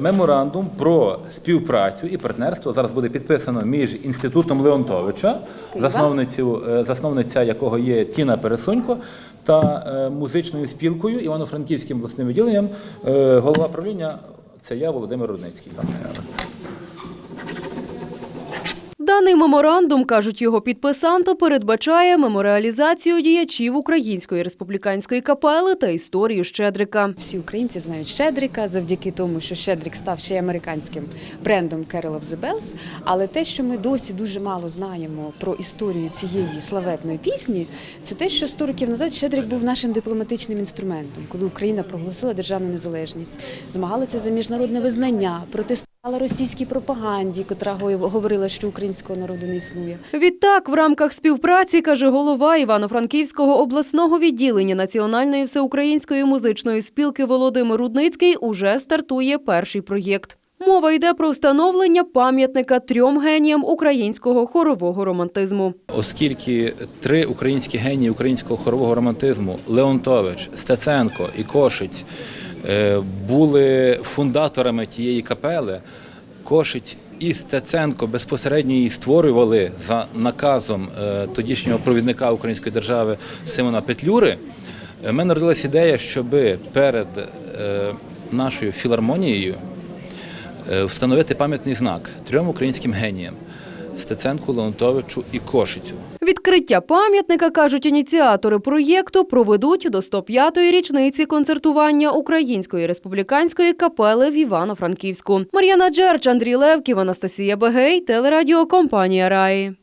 Меморандум про співпрацю і партнерство зараз буде підписано між інститутом Леонтовича, засновницю, е, засновниця якого є Тіна Пересунько, та е, музичною спілкою Івано-Франківським обласним відділенням. Е, Голова правління це я, Володимир Рудницький. Даний меморандум, кажуть його підписанти, передбачає меморіалізацію діячів Української республіканської капели та історію Щедрика. Всі українці знають Щедрика завдяки тому, що Щедрик став ще й американським брендом Carol of the Bells. Але те, що ми досі дуже мало знаємо про історію цієї славетної пісні, це те, що 100 років назад Щедрик був нашим дипломатичним інструментом, коли Україна проголосила державну незалежність, змагалася за міжнародне визнання, протестувала російській пропаганді, котра говорила, що українського народу не існує. Відтак, в рамках співпраці, каже голова Івано-Франківського обласного відділення Національної всеукраїнської музичної спілки Володимир Рудницький, уже стартує перший проєкт. Мова йде про встановлення пам'ятника трьом геніям українського хорового романтизму. Оскільки три українські генії українського хорового романтизму Леонтович, Стеценко і Кошиць е, були фундаторами тієї капели, Кошиць і Стеценко безпосередньо її створювали за наказом е, тодішнього провідника української держави Симона Петлюри. Е, в мене народилась ідея, щоб перед е, нашою філармонією е, встановити пам'ятний знак трьом українським геніям Стеценку, Леонтовичу і Кошицю. Відкриття пам'ятника, кажуть ініціатори проєкту, проведуть до 105-ї річниці концертування Української республіканської капели в Івано-Франківську. Мар'яна Джерч, Андрій Левків, Анастасія Бегей, телерадіокомпанія Раї.